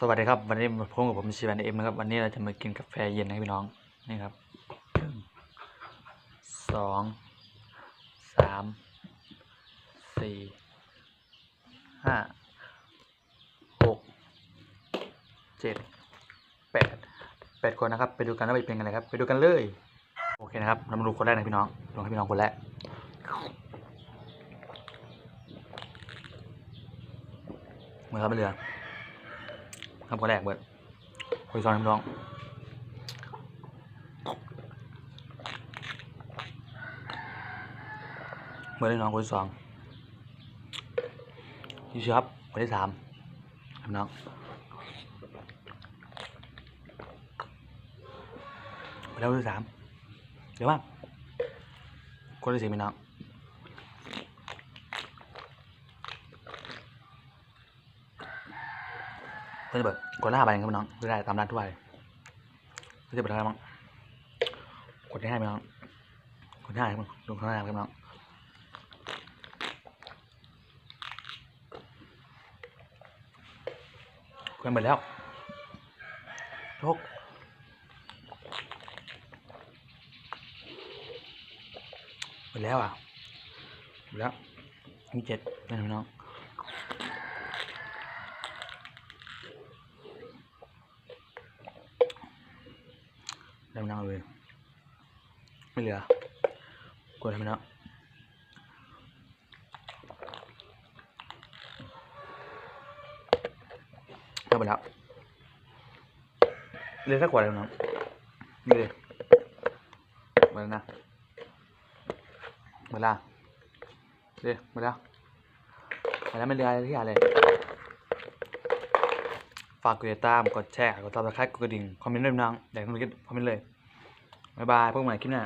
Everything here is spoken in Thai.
สวัสดีครับ วันนี้มาพบกับผมชีวันเอ็มนะครับ วันนี้เราจะมากินกาแฟเย็นนะพี่น้องนี่ครับหนึ่งสองสามสี่ห้าหกเจ็ดแปดแปดคนนะครับ ไปดูกันว่าเป็นยังไงครับ ไปดูกันเลย โอเคนะครับเรามาดูคนแรกนะพี่น้องลงให้พี่น้องคนแรกเมือครับไม่เหลือ ทำคนแรกเบิดคุยซอนพี่น้องเบิดได้น้องคนที่สองยี่สิบครับคนที่สามพี่น้องไปแล้วคนที่สามเดี๋ยวมากคนที่สี่พี่น้อง ก็จะแบบกดห้าใบครับน้องก็ได้ตามร้านทั่วไปก็จะเปิดอะไรบ้างกดที่ให้ไหมน้องกดที่ให้ครับลงข้างหน้าครับน้องกดหมดแล้วโชคหมดแล้วอะหมดแล้วมีเจ็ดนะพี่น้อง เริ่มนั่งเลยไม่เหลือกดทำไมเนาเริ่มไปแล้วเหลยสักขวดเลยน้องนี่เลยหมดแล้วนะหมดล้วเลยหมดแล้วหมดแล้วไม่เหลืออะไรที่อะไร ฝากกดติดตาม กดแชร์ กดซับสไคลิปกดกระดิ่ง คอมเมนต์ด้วยนะน้องอยากให้ผมคอมเมนต์เลย บ๊ายบายพบกันใหม่คลิปหน้า